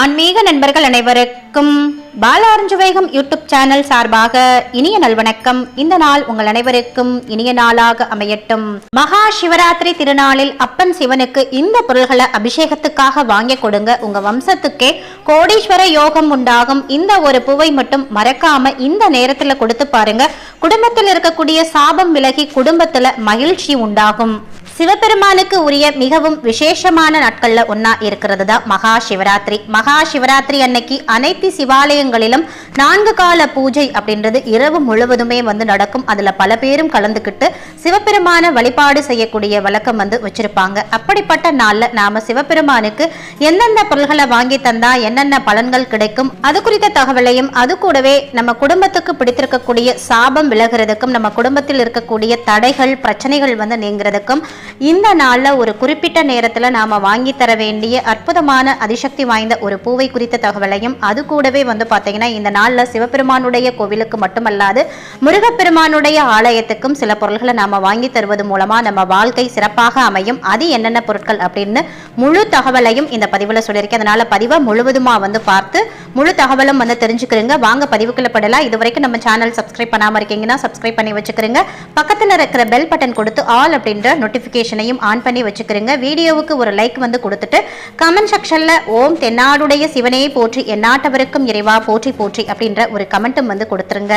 ஆன்மீக நண்பர்கள் அனைவருக்கும் பாலாரஞ்சுவேகம் யூடியூப் சேனல் சார்பாக இனிய நல்வணக்கம் இந்த நாள் உங்கள் அனைவருக்கும் இனிய நாளாக அமையட்டும். மகா சிவராத்திரி திருநாளில் அப்பன் சிவனுக்கு இந்த பொருள்களை அபிஷேகத்துக்காக வாங்கி கொடுங்க. உங்க வம்சத்துக்கே கோடீஸ்வர யோகம் உண்டாகும். இந்த ஒரு பூவை மட்டும் மறக்காம இந்த நேரத்துல கொடுத்து பாருங்க. குடும்பத்தில் இருக்கக்கூடிய சாபம் விலகி குடும்பத்துல மகிழ்ச்சி உண்டாகும். சிவபெருமானுக்கு உரிய மிகவும் விசேஷமான நாட்கள்ல ஒன்னா இருக்கிறது தான் மகா சிவராத்திரி மகா சிவராத்திரி அன்னைக்கு அனைத்து சிவாலயங்களிலும் நான்கு கால பூஜை அப்படின்றது இரவு முழுவதுமே வந்து நடக்கும். அதுல பல பேரும் கலந்துக்கிட்டு சிவபெருமான வழிபாடு செய்யக்கூடிய வழக்கம் வந்து வச்சிருப்பாங்க. அப்படிப்பட்ட நாள்ல நாம சிவபெருமானுக்கு எந்தெந்த பொருள்களை வாங்கி தந்தா என்னென்ன பலன்கள் கிடைக்கும் அது குறித்த தகவலையும் அது கூடவே நம்ம குடும்பத்துக்கு பிடித்திருக்கக்கூடிய சாபம் விலகிறதுக்கும் நம்ம குடும்பத்தில் இருக்கக்கூடிய தடைகள் பிரச்சனைகள் வந்து நீங்கிறதுக்கும் இந்த நாள்ல ஒரு குறிப்பிட்ட நேரத்துல நாம வாங்கி தர வேண்டிய அற்புதமான அதிசக்தி வாய்ந்த ஒரு பூவை குறித்த தகவலையும் அது கூடவே வந்து பாத்தீங்கன்னா இந்த நாளில் சிவபெருமானுடைய கோவிலுக்கு மட்டுமல்லாது முருகப்பெருமானுடைய ஆலயத்துக்கும் சில பொருள்களை நாம வாங்கி தருவது மூலமா நம்ம வாழ்க்கை சிறப்பாக அமையும். அது என்னென்ன பொருட்கள் அப்படின்னு முழு தகவலையும் இந்த பதிவுல சொல்லியிருக்கேன். அதனால பதிவை முழுவதுமா வந்து பார்த்து முழு தகவலும் வந்து தெரிஞ்சுக்கிறீங்க. வாங்க பதிவுக்குள்ள படலாம் இது வரைக்கும் நம்ம சேனல் சப்ஸ்கிரைப் பண்ணாம இருக்கீங்கன்னா சப்ஸ்கிரைப் பண்ணி வச்சுக்கிறீங்க. பக்கத்துல இருக்கிற பெல் பட்டன் கொடுத்து ஆல் அப்படின்ற நோட்டிஃபிகேஷன் நோட்டிஃபிகேஷனையும் ஆன் பண்ணி வச்சுக்கிறீங்க வீடியோவுக்கு ஒரு லைக் வந்து கொடுத்துட்டு கமெண்ட் செக்ஷன்ல ஓம் தென்னாடுடைய சிவனே போற்றி எந்நாட்டவருக்கும் இறைவா போற்றி போற்றி அப்படின்ற ஒரு கமெண்ட்டும் வந்து கொடுத்துருங்க.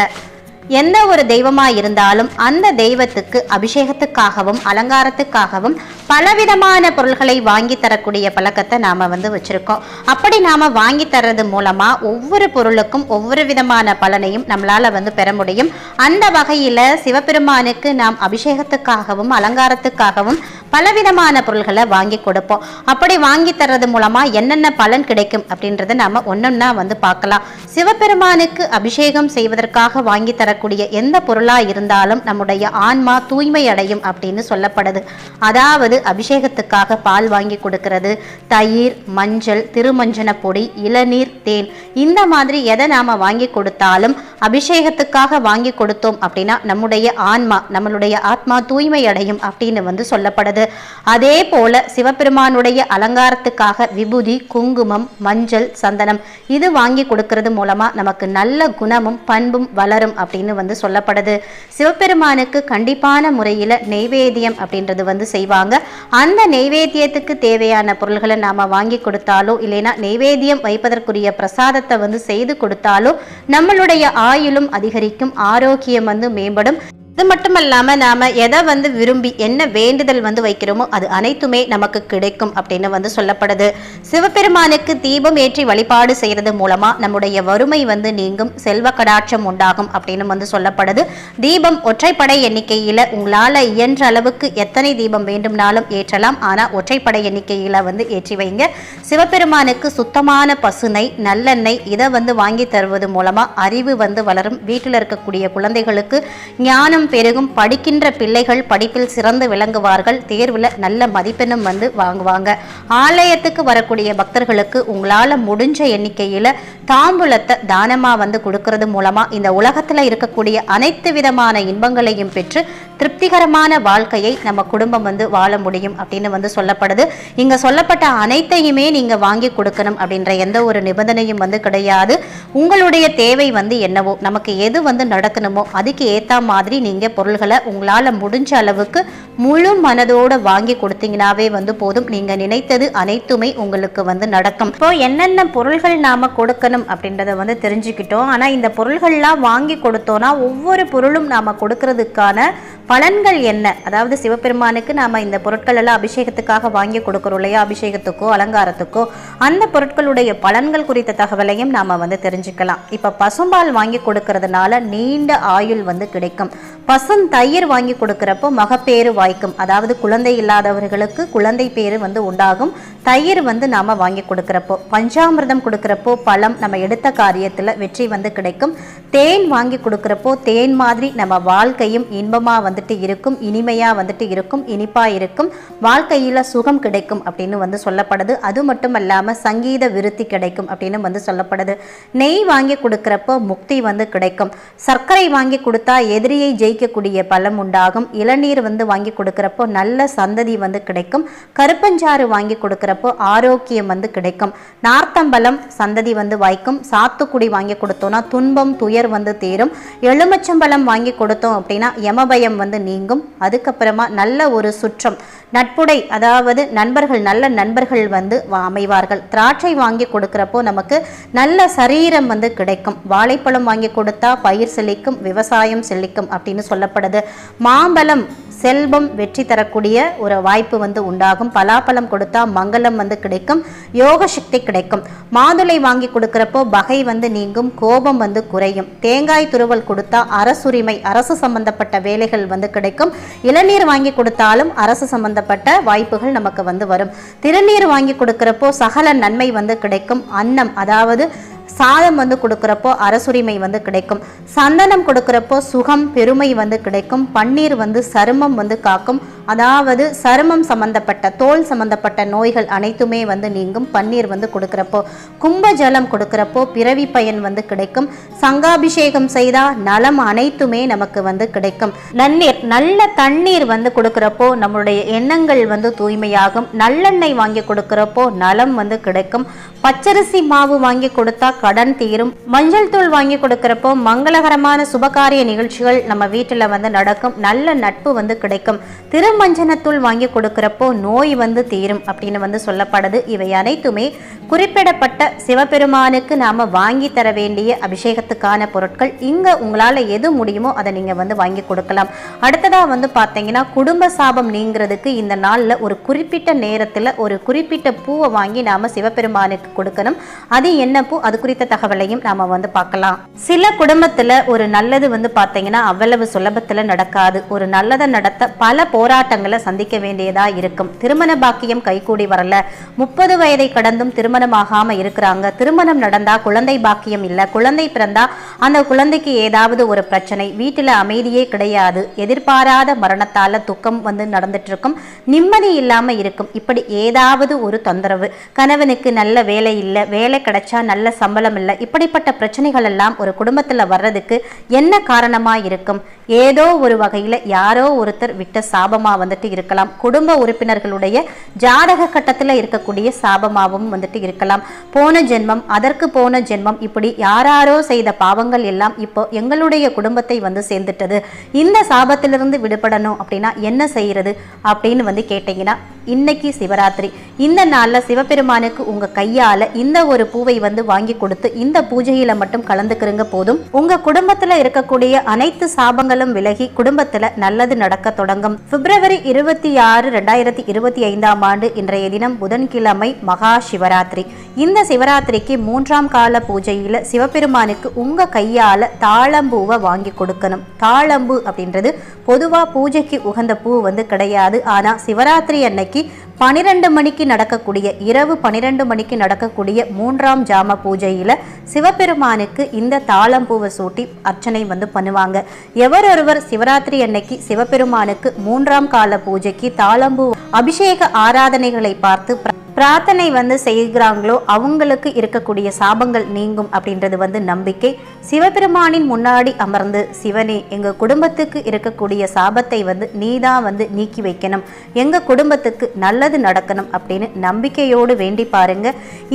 எந்த ஒரு தெய்வமா இருந்தாலும் அந்த தெய்வத்துக்கு அபிஷேகத்துக்காகவும் அலங்காரத்துக்காகவும் பலவிதமான பொருள்களை வாங்கி தரக்கூடிய பழக்கத்தை நாம வந்து வச்சிருக்கோம். அப்படி நாம வாங்கி தர்றது மூலமா ஒவ்வொரு பொருளுக்கும் ஒவ்வொரு விதமான பலனையும் நம்மளால வந்து பெற முடியும். அந்த வகையில சிவபெருமானுக்கு நாம் அபிஷேகத்துக்காகவும் அலங்காரத்துக்காகவும் பலவிதமான பொருள்களை வாங்கி கொடுப்போம். அப்படி வாங்கி தர்றது மூலமா என்னென்ன பலன் கிடைக்கும் அப்படின்றத நாம ஒன்னொன்னா வந்து பார்க்கலாம். சிவபெருமானுக்கு அபிஷேகம் செய்வதற்காக வாங்கி தரக்கூடிய எந்த பொருளா இருந்தாலும் நம்முடைய ஆன்மா தூய்மை அடையும் அப்படின்னு சொல்லப்படுது. அதாவது அதாவது அபிஷேகத்துக்காக பால் வாங்கி கொடுக்கறது. தயிர் மஞ்சள் திருமஞ்சன பொடி இளநீர் தேன். இந்த மாதிரி எதை நாம வாங்கி கொடுத்தாலும் அபிஷேகத்துக்காக வாங்கி கொடுத்தோம் அப்படின்னா நம்முடைய ஆன்மா நம்மளுடைய ஆத்மா தூய்மை அடையும் அப்படின்னு வந்து சொல்லப்படுது. அதே போல சிவபெருமானுடைய அலங்காரத்துக்காக விபூதி குங்குமம் மஞ்சள் சந்தனம் இது வாங்கி கொடுக்கறது மூலமா நமக்கு நல்ல குணமும் பண்பும் வளரும் அப்படின்னு வந்து சொல்லப்படுது. சிவபெருமானுக்கு கண்டிப்பான முறையில நெய்வேத்தியம் அப்படின்றது வந்து செய்வாங்க. அந்த நெய்வேத்தியத்துக்கு தேவையான பொருள்களை நாம வாங்கி கொடுத்தாலோ இல்லைன்னா நெய்வேத்தியம் வைப்பதற்குரிய பிரசாதத்தை வந்து செய்து கொடுத்தாலோ நம்மளுடைய ஆயுளும் அதிகரிக்கும் ஆரோக்கியம் வந்து மேம்படும். இது மட்டும் இல்லாம நாம எதை வந்து விரும்பி என்ன வேண்டுதல் வந்து வைக்கிறோமோ அது அனைத்துமே நமக்கு கிடைக்கும் அப்படின்னு வந்து சொல்லப்படுது. சிவபெருமானுக்கு தீபம் ஏற்றி வழிபாடு செய்யறது மூலமா நம்முடைய வறுமை வந்து நீங்கும் செல்வ கடாட்சம் உண்டாகும் அப்படின்னு வந்து சொல்லப்படுது. தீபம் ஒற்றைப்படை எண்ணிக்கையில உங்களால இயன்ற அளவுக்கு எத்தனை தீபம் வேண்டும்னாலும் ஏற்றலாம். ஆனா ஒற்றைப்படை எண்ணிக்கையில வந்து ஏற்றி வைங்க. சிவபெருமானுக்கு சுத்தமான பசுனை நல்லெண்ணெய் இதை வந்து வாங்கி தருவது மூலமா அறிவு வந்து வளரும். வீட்டில் இருக்கக்கூடிய குழந்தைகளுக்கு ஞானம் பெருகும் படிக்கின்ற பிள்ளைகள் படிப்பில் சிறந்து விளங்குவார்கள். தேர்வில் நல்ல மதிப்பெண்ணும் வந்து வாங்குவாங்க. ஆலயத்துக்கு வரக்கூடிய பக்தர்களுக்கு உங்களால் முடிஞ்ச எண்ணிக்கையில் தாம்பூலத்தை தானமாக வந்து கொடுக்கறது மூலமாக இந்த உலகத்தில் இருக்கக்கூடிய அனைத்து விதமான இன்பங்களையும் பெற்று திருப்திகரமான வாழ்க்கையை நம்ம குடும்பம் வந்து வாழ முடியும் அப்படின்னு வந்து சொல்லப்படுது. இங்கே சொல்லப்பட்ட அனைத்தையுமே நீங்கள் வாங்கி கொடுக்கணும் அப்படின்ற எந்த ஒரு நிபந்தனையும் வந்து கிடையாது. உங்களுடைய தேவை வந்து என்னவோ நமக்கு எது வந்து நடக்கணுமோ அதுக்கு ஏற்ற மாதிரி நீங்கள் பொருள்களை உங்களால் முடிஞ்ச அளவுக்கு முழு மனதோடு வாங்கி கொடுத்தீங்கன்னாவே வந்து போதும். நீங்கள் நினைத்தது அனைத்துமே உங்களுக்கு வந்து நடக்கும். இப்போ என்னென்ன பொருள்கள் நாம் கொடுக்கணும் அப்படின்றத வந்து தெரிஞ்சுக்கிட்டோம். ஆனால் இந்த பொருள்கள்லாம் வாங்கி கொடுத்தோம்னா ஒவ்வொரு பொருளும் நாம் கொடுக்கறதுக்கான பலன்கள் என்ன? அதாவது சிவபெருமானுக்கு நாம் இந்த பொருட்கள் எல்லாம் அபிஷேகத்துக்காக வாங்கி கொடுக்குறோம் இல்லையா? அபிஷேகத்துக்கோ அலங்காரத்துக்கோ அந்த பொருட்களுடைய பலன்கள் குறித்த தகவலையும் நாம் வந்து தெரிஞ்சுக்கலாம். இப்போ பசும்பால் வாங்கி கொடுக்கறதுனால நீண்ட ஆயுள் வந்து கிடைக்கும். பசும் தயிர் வாங்கி கொடுக்குறப்போ மகப்பேறு வாய்க்கும். அதாவது குழந்தை இல்லாதவர்களுக்கு குழந்தை பேரு வந்து உண்டாகும். தயிர் வந்து நாம வாங்கி கொடுக்கறப்போ பஞ்சாமிர்தம் கொடுக்குறப்போ பழம் நம்ம எடுத்த காரியத்தில் வெற்றி வந்து கிடைக்கும். தேன் வாங்கி கொடுக்குறப்போ தேன் மாதிரி நம்ம வாழ்க்கையும் இன்பமா வந்துட்டு இருக்கும் இனிமையா வந்துட்டு இருக்கும் இனிப்பா இருக்கும். வாழ்க்கையில சுகம் கிடைக்கும் அப்படின்னு வந்து சொல்லப்படுது. அது மட்டும் இல்லாமல் சங்கீத விருத்தி கிடைக்கும் அப்படின்னு வந்து சொல்லப்படுது. நெய் வாங்கி கொடுக்கிறப்போ முக்தி வந்து கிடைக்கும். சர்க்கரை வாங்கி கொடுத்தா எதிரியை ஜெயிக்கக்கூடிய பலம் உண்டாகும். இளநீர் வந்து வாங்கி கொடுக்கிறப்போ நல்ல சந்ததி வந்து கிடைக்கும். கருப்பஞ்சாறு வாங்கி கொடுக்கிறப்போ ஆரோக்கியம் வந்து கிடைக்கும். நார்த்தம்பலம் சந்ததி வந்து வாய்க்கும். சாத்துக்குடி வாங்கி கொடுத்தோம்னா துன்பம் துயர் வந்து தீரும். எலுமிச்சம்பழம் வாங்கி கொடுத்தோம் அப்படின்னா யமபயம் வந்து நீங்கும். அதுக்கப்புறமா நல்ல ஒரு சுற்றம். நட்புடை அதாவது நண்பர்கள் நல்ல நண்பர்கள் வந்து அமைவார்கள். திராட்சை வாங்கி கொடுக்கிறப்போ நமக்கு நல்ல சரீர வீரம் வந்து கிடைக்கும். வாழைப்பழம் வாங்கி கொடுத்தா பயிர் செழிக்கும் விவசாயம் செழிக்கும் அப்படின்னு சொல்லப்படுது. மாம்பழம் செல்வம் வெற்றி தரக்கூடிய ஒரு வாய்ப்பு வந்து உண்டாகும். பலாப்பழம் கொடுத்தா மங்களம் வந்து கிடைக்கும் யோக சக்தி கிடைக்கும். மாதுளை வாங்கி கொடுக்கறப்போ பகை வந்து நீங்கும் கோபம் வந்து குறையும். தேங்காய் துருவல் கொடுத்தா அரசுரிமை அரசு சம்பந்தப்பட்ட வேலைகள் வந்து கிடைக்கும். இளநீர் வாங்கி கொடுத்தாலும் அரசு சம்பந்தப்பட்ட வாய்ப்புகள் நமக்கு வந்து வரும். திருநீர் வாங்கி கொடுக்கறப்போ சகல நன்மை வந்து கிடைக்கும். அன்னம் அதாவது சாதம் வந்து கொடுக்குறப்போ அரசுரிமை வந்து கிடைக்கும். சந்தனம் கொடுக்குறப்போ சுகம் பெருமை வந்து கிடைக்கும். பன்னீர் வந்து சருமம் வந்து காக்கும். அதாவது சருமம் சம்பந்தப்பட்ட தோல் சம்பந்தப்பட்ட நோய்கள் அனைத்துமே வந்து நீங்கும். பன்னீர் வந்து கொடுக்குறப்போ கும்ப ஜலம் பிறவி பயன் வந்து கிடைக்கும். சங்காபிஷேகம் செய்தால் நலம் அனைத்துமே நமக்கு வந்து கிடைக்கும். நன்னீர் நல்ல தண்ணீர் வந்து கொடுக்குறப்போ நம்மளுடைய எண்ணங்கள் வந்து தூய்மையாகும். நல்லெண்ணெய் வாங்கி கொடுக்குறப்போ நலம் வந்து கிடைக்கும். பச்சரிசி மாவு வாங்கி கொடுத்தா கடன் தீரும். மஞ்சள் தூள் வாங்கி கொடுக்கிறப்போ மங்களகரமான சுபகாரிய நிகழ்ச்சிகள் நம்ம வீட்டில் வந்து நடக்கும். நல்ல நட்பு வந்து கிடைக்கும். திருமஞ்சனத்தூள் வாங்கி கொடுக்கிறப்போ நோய் வந்து தீரும் அப்படின்னு வந்து சொல்லப்படுது. இவை அனைத்துமே குறிப்பிடப்பட்ட சிவபெருமானுக்கு நாம வாங்கி தர வேண்டிய அபிஷேகத்துக்கான பொருட்கள். இங்க உங்களால எது முடியுமோ அதை நீங்க வந்து வாங்கி கொடுக்கலாம். அடுத்ததா வந்து பார்த்தீங்கன்னா குடும்ப சாபம் நீங்கிறதுக்கு இந்த நாளில் ஒரு குறிப்பிட்ட நேரத்தில் ஒரு குறிப்பிட்ட பூவை வாங்கி நாம சிவபெருமானுக்கு கொடுக்கணும். அது என்ன பூ அது குறித்த தகவலையும் நாம வந்து பார்க்கலாம். சில குடும்பத்துல ஒரு நல்லது வந்து பார்த்தீங்கன்னா அவ்வளவு சுலபத்துல நடக்காது. ஒரு நல்லதை நடத்த பல போராட்டங்களை சந்திக்க வேண்டியதா இருக்கும். திருமண பாக்கியம் கைகூடி வரல. முப்பது வயதை கடந்தும் திருமணமாகாம இருக்கிறாங்க. திருமணம் நடந்தா குழந்தை பாக்கியம் இல்ல. குழந்தை பிறந்தா அந்த குழந்தைக்கு ஏதாவது ஒரு பிரச்சனை. வீட்டுல அமைதியே கிடையாது. எதிர்பாராத மரணத்தால துக்கம் வந்து நடந்துட்டு இருக்கும். நிம்மதி இல்லாம இருக்கும். இப்படி ஏதாவது ஒரு தொந்தரவு. கணவனுக்கு நல்ல வேலை வேலை இல்லை வேலை கிடைச்சா நல்ல சம்பளம் இல்லை இப்படிப்பட்ட பிரச்சனைகள் எல்லாம் ஒரு குடும்பத்தில் வர்றதுக்கு என்ன காரணமாக இருக்கும்? ஏதோ ஒரு வகையில் யாரோ ஒருத்தர் விட்ட சாபமாக வந்துட்டு இருக்கலாம். குடும்ப உறுப்பினர்களுடைய ஜாதக கட்டத்தில் இருக்கக்கூடிய சாபமாகவும் வந்துட்டு இருக்கலாம். போன ஜென்மம் அதற்கு போன ஜென்மம் இப்படி யாராரோ செய்த பாவங்கள் எல்லாம் இப்போ எங்களுடைய குடும்பத்தை வந்து சேர்ந்துட்டது. இந்த சாபத்திலிருந்து விடுபடணும் அப்படின்னா என்ன செய்யறது அப்படின்னு வந்து கேட்டீங்கன்னா இன்னைக்கு சிவராத்திரி. இந்த நாளில் சிவபெருமானுக்கு உங்கள் கையால் இந்த ஒரு பூவை வந்து வாங்கி கொடுத்து இந்த பூஜையில மட்டும் கலந்துக்கிறங்க போதும். உங்க குடும்பத்துல இருக்கக்கூடிய அனைத்து சாபங்களும் விலகி குடும்பத்துல நல்லது நடக்க தொடங்கும். பிப்ரவரி இருபத்தி ஆறு ரெண்டாயிரத்தி இருபத்தி ஐந்தாம் ஆண்டு இன்றைய தினம் புதன்கிழமை மகா சிவராத்திரி. இந்த சிவராத்திரிக்கு மூன்றாம் கால பூஜையில சிவபெருமானுக்கு உங்க கையால தாளம்பூவை வாங்கி கொடுக்கணும். தாழம்பூ அப்படின்றது பொதுவா பூஜைக்கு உகந்த பூ வந்து கிடையாது. ஆனா சிவராத்திரி அன்னைக்கு பனிரெண்டு மணிக்கு நடக்கக்கூடிய இரவு பனிரெண்டு மணிக்கு நடக்கக்கூடிய மூன்றாம் ஜாம பூஜையில சிவபெருமானுக்கு இந்த தாளம்பூவை சூட்டி அர்ச்சனை வந்து பண்ணுவாங்க. எவரொருவர் சிவராத்திரி அன்னைக்கு சிவபெருமானுக்கு மூன்றாம் கால பூஜைக்கு தாளம்பூ அபிஷேக ஆராதனைகளை பார்த்து பிரார்த்தனை வந்து செய்கிறாங்களோ அவங்களுக்கு இருக்கக்கூடிய சாபங்கள் நீங்கும் அப்படின்றது வந்து நம்பிக்கை. சிவபெருமானின் முன்னாடி அமர்ந்து சிவனே எங்கள் குடும்பத்துக்கு இருக்கக்கூடிய சாபத்தை வந்து நீ தான் வந்து நீக்கி வைக்கணும். எங்கள் குடும்பத்துக்கு நல்லது நடக்கணும் அப்படின்னு நம்பிக்கையோடு வேண்டி பாருங்க.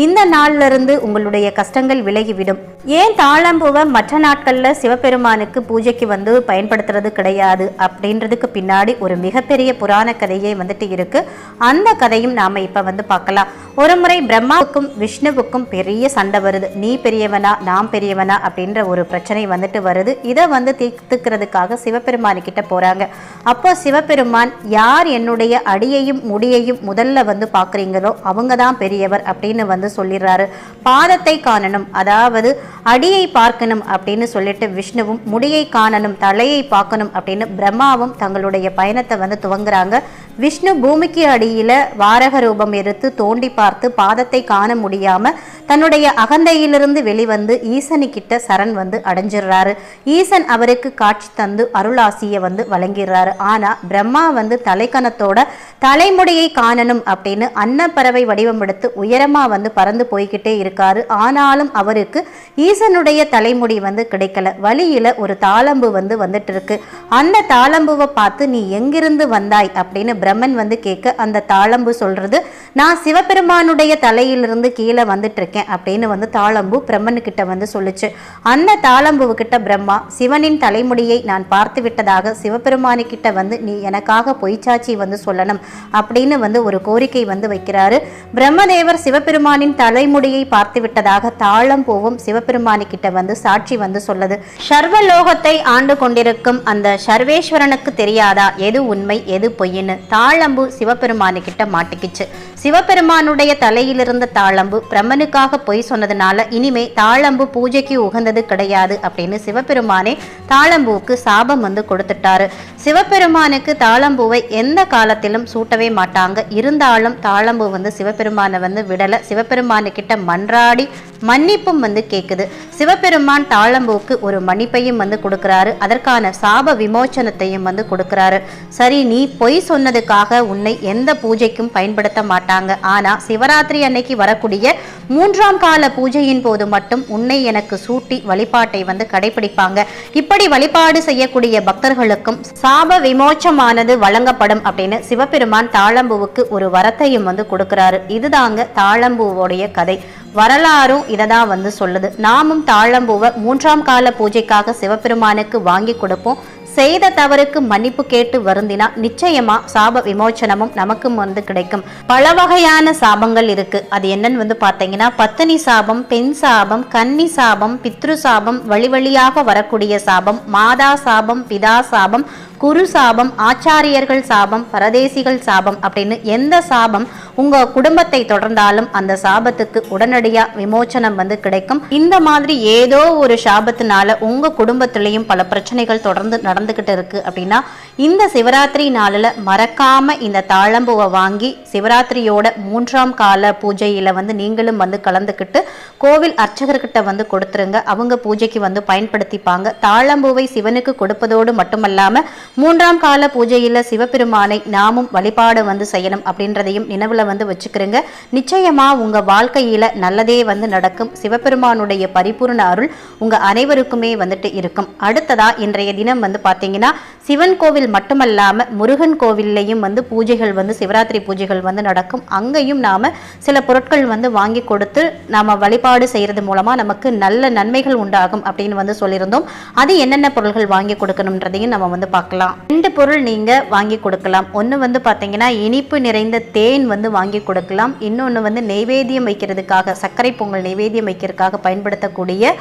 இந்த நாள்ல இருந்து உங்களுடைய கஷ்டங்கள் விலகிவிடும். ஏன் தாளம்பூவை மற்ற நாட்களில் சிவபெருமானுக்கு பூஜைக்கு வந்து பயன்படுத்துறது கிடையாது அப்படின்றதுக்கு பின்னாடி ஒரு மிகப்பெரிய புராண கதையே வந்துட்டு இருக்கு. அந்த கதையும் நாம் இப்போ வந்து பார்க்கலாம். ஒரு முறை பிரம்மாவுக்கும் விஷ்ணுவுக்கும் பெரிய சண்டை வருது. நீ பெரியவனா நான் பெரியவனா அப்படின்ற ஒரு பிரச்சனை வந்துட்டு வருது. இதை வந்து தீர்த்துக்கிறதுக்காக சிவபெருமான் கிட்ட போறாங்க. அப்போ சிவபெருமான் யார் என்னுடைய அடியையும் முடியையும் முதல்ல வந்து பார்க்குறீங்களோ அவங்க தான் பெரியவர் அப்படின்னு வந்து சொல்லிடுறாரு. பாதத்தை காணணும் அதாவது அடியை பார்க்கணும் அப்படின்னு சொல்லிட்டு விஷ்ணுவும் முடியை காணணும் தலையை பார்க்கணும் அப்படின்னு பிரம்மாவும் தங்களுடைய பயணத்தை வந்து துவங்குறாங்க. விஷ்ணு பூமிக்கு அடியில வாரக ரூபம் எடுத்து தோண்டி பார்த்து பாதத்தை காண முடியாம தன்னுடைய அகந்தையிலிருந்து வெளிவந்து ஈசனுக்கிட்ட சரண் வந்து அடைஞ்சிடுறாரு. ஈசன் அவருக்கு காட்சி தந்து அருளாசியை வந்து வழங்கிடுறாரு. ஆனால் பிரம்மா வந்து தலைக்கணத்தோட தலைமுடியை காணணும் அப்படின்னு அன்னப்பறவை வடிவம் எடுத்து உயரமாக வந்து பறந்து போய்கிட்டே இருக்காரு. ஆனாலும் அவருக்கு ஈசனுடைய தலைமுடி வந்து கிடைக்கல. வழியில் ஒரு தாளம்பு வந்து வந்துட்டு இருக்கு அந்த தாளம்புவை பார்த்து நீ எங்கிருந்து வந்தாய்? அப்படின்னு பிரம்மன் வந்து கேட்க அந்த தாளம்பு சொல்றது நான் சிவபெருமானுடைய தலையிலிருந்து கீழே வந்துட்டு இருக்கேன் அப்படின்னு வந்து தாளம்பு பிரம்மனுக்கிட்ட வந்து சொல்லுச்சு. அந்த தாளம்புவுக்கிட்ட பிரம்மா சிவனின் தலைமுடியை நான் பார்த்து விட்டதாக சிவபெருமானுக்கிட்ட வந்து நீ எனக்காக பொய்ச்சாட்சி வந்து சொல்லணும் அப்படின்னு வந்து ஒரு கோரிக்கை வந்து வைக்கிறாரு. பிரம்மதேவர் சிவபெருமானின் தலைமுடியை பார்த்து விட்டதாக தாளம்பூவும் சிவபெருமானுக்கிட்ட வந்து சாட்சி வந்து சொல்லுது. சர்வலோகத்தை ஆண்டு கொண்டிருக்கும் அந்த சர்வேஸ்வரனுக்கு தெரியாதா? எது உண்மை எது பொய்ன்னு தாளம்பு சிவபெருமானுக்கிட்ட மாட்டிக்கிச்சு. சிவபெருமானுடைய தலையிலிருந்த தாளம்பு பிரம்மனுக்காக பொய் சொன்னதுனால இனிமே தாளம்பு பூஜைக்கு உகந்தது கிடையாது அப்படின்னு சிவபெருமானே தாளம்பூவுக்கு சாபம் வந்து கொடுத்துட்டாரு. சிவபெருமானுக்கு தாளம்பூவை எந்த காலத்திலும் சூட்டவே மாட்டாங்க. இருந்தாலும் தாளம்பூ வந்து சிவபெருமானை வந்து விடல. சிவபெருமானு கிட்ட மன்றாடி மன்னிப்பும் வந்து கேட்குது சிவபெருமான் தாளம்பூக்கு ஒரு மன்னிப்பையும் வந்து கொடுக்குறாரு. அதற்கான சாப விமோச்சனத்தையும் வந்து கொடுக்குறாரு. சரி நீ பொய் சொன்னதுக்காக உன்னை எந்த பூஜைக்கும் பயன்படுத்த மாட்டாங்க. ஆனால் சிவராத்திரி அன்னைக்கு வரக்கூடிய மூன்றாம் கால பூஜையின் போது மட்டும் உன்னை எனக்கு சூட்டி வழிபாட்டை வந்து கடைபிடிப்பாங்க. இப்படி வழிபாடு செய்யக்கூடிய பக்தர்களுக்கும் சாப விமோச்சமானது வழங்கப்படும் அப்படின்னு சிவபெருமான் தாளம்பூவுக்கு ஒரு வரத்தையும் வந்து கொடுக்குறாரு. இதுதாங்க தாளம்பூவோடைய கதை. வரலாறும் இதை தான் வந்து சொல்லுது. நாமும் தாழம்பூவை மூன்றாம் கால பூஜைக்காக சிவபெருமானுக்கு வாங்கி கொடுப்போம். செய்த தவறுக்கு மன்னிப்பு கேட்டு வருந்தினா நிச்சயமா சாப விமோச்சனமும் நமக்கும் வந்து கிடைக்கும். பல வகையான சாபங்கள் இருக்கு. அது என்னன்னு வந்து பார்த்தீங்கன்னா பத்தினி சாபம் பெண் சாபம் கன்னி சாபம் பித்ரு சாபம் வழி வழியாக வரக்கூடிய சாபம் மாதா சாபம் பிதா சாபம் குரு சாபம் ஆச்சாரியர்கள் சாபம் பரதேசிகள் சாபம் அப்படின்னு எந்த சாபம் உங்க குடும்பத்தை தொடர்ந்தாலும் அந்த சாபத்துக்கு உடனடியா விமோச்சனம் வந்து கிடைக்கும். இந்த மாதிரி ஏதோ ஒரு சாபத்தினால உங்க குடும்பத்திலையும் பல பிரச்சனைகள் தொடர்ந்து நடந்துகிட்டு இருக்கு அப்படின்னா இந்த சிவராத்திரி நாளில் மறக்காம இந்த தாழம்பூவை வாங்கி சிவராத்திரியோட மூன்றாம் கால பூஜையில வந்து நீங்களும் வந்து கலந்துக்கிட்டு கோவில் அர்ச்சகர்கிட்ட வந்து கொடுத்துருங்க. அவங்க பூஜைக்கு வந்து பயன்படுத்திப்பாங்க. தாழம்பூவை சிவனுக்கு கொடுப்பதோடு மட்டுமல்லாம மூன்றாம் கால பூஜையில் சிவபெருமானை நாமும் வழிபாடு வந்து செய்யணும் அப்படின்றதையும் நினைவில் வந்து வச்சுக்கிறோங்க. நிச்சயமா உங்க வாழ்க்கையில நல்லதே வந்து நடக்கும். சிவபெருமானுடைய பரிபூர்ண அருள் உங்க அனைவருக்குமே வந்துட்டு இருக்கும். அடுத்ததா இன்றைய தினம் வந்து பார்த்தீங்கன்னா சிவன் கோவில் மட்டுமல்லாமல் முருகன் கோவில்லையும் வந்து பூஜைகள் வந்து சிவராத்திரி பூஜைகள் வந்து நடக்கும். அங்கேயும் நாம் சில பொருட்கள் வந்து வாங்கி கொடுத்து நாம் வழிபாடு செய்கிறது மூலமாக நமக்கு நல்ல நன்மைகள் உண்டாகும் அப்படின்னு வந்து சொல்லியிருந்தோம். அது என்னென்ன பொருள்கள் வாங்கி கொடுக்கணுன்றதையும் நம்ம வந்து பார்க்கலாம். ரெண்டு பொருள் நீங்கள் வாங்கி கொடுக்கலாம். ஒன்று வந்து பார்த்தீங்கன்னா இனிப்பு நிறைந்த தேன் வந்து வாங்கி கொடுக்கலாம். இன்னொன்று வந்து நெய்வேத்தியம் வைக்கிறதுக்காக சர்க்கரை பொங்கல் நெய்வேத்தியம் வைக்கிறதுக்காக பயன்படுத்தக்கூடிய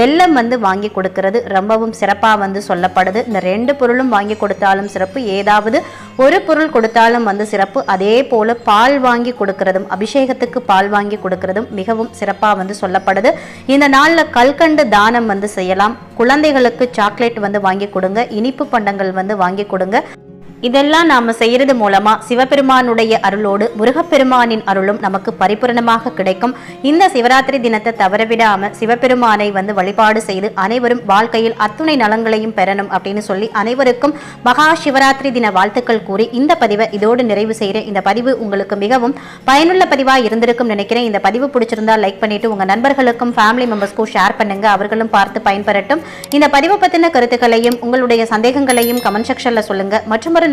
வெள்ளம் வந்து வாங்கி கொடுக்கிறது. ரொம்பவும் சிறப்பாக வந்து சொல்லப்படுது. இந்த ரெண்டு பொருளும் வாங்கி கொடுத்தாலும் சிறப்பு. ஏதாவது ஒரு பொருள் கொடுத்தாலும் வந்து சிறப்பு. அதே போல பால் வாங்கி கொடுக்கறதும் அபிஷேகத்துக்கு பால் வாங்கி கொடுக்கறதும் மிகவும் சிறப்பாக வந்து சொல்லப்படுது. இந்த நாளில் கல்கண்டு தானம் வந்து செய்யலாம். குழந்தைகளுக்கு சாக்லேட் வந்து வாங்கி கொடுங்க. இனிப்பு பண்டங்கள் வந்து வாங்கி கொடுங்க. இதெல்லாம் நாம செய்யறது மூலமா சிவபெருமானுடைய அருளோடு முருகப்பெருமானின் அருளும் நமக்கு பரிபூரணமாக கிடைக்கும். இந்த சிவராத்திரி தினத்தை தவறவிடாம சிவபெருமானை வந்து வழிபாடு செய்து அனைவரும் வாழ்க்கையில் அத்துணை நலங்களையும் பெறணும் அப்படின்னு சொல்லி அனைவருக்கும் மகா சிவராத்திரி தின வாழ்த்துக்கள் கூறி இந்த பதிவை இதோடு நிறைவு செய்கிறேன். இந்த பதிவு உங்களுக்கு மிகவும் பயனுள்ள பதிவா இருந்திருக்கும் நினைக்கிறேன். இந்த பதிவு பிடிச்சிருந்தா லைக் பண்ணிட்டு உங்க நண்பர்களுக்கும் ஃபேமிலி மெம்பர்ஸ்க்கும் ஷேர் பண்ணுங்க. அவர்களும் பார்த்து பயன்பெறட்டும். இந்த பதிவை பத்தின கருத்துக்களையும் உங்களுடைய சந்தேகங்களையும் கமெண்ட் செக்ஷன்ல சொல்லுங்க. மற்றொரு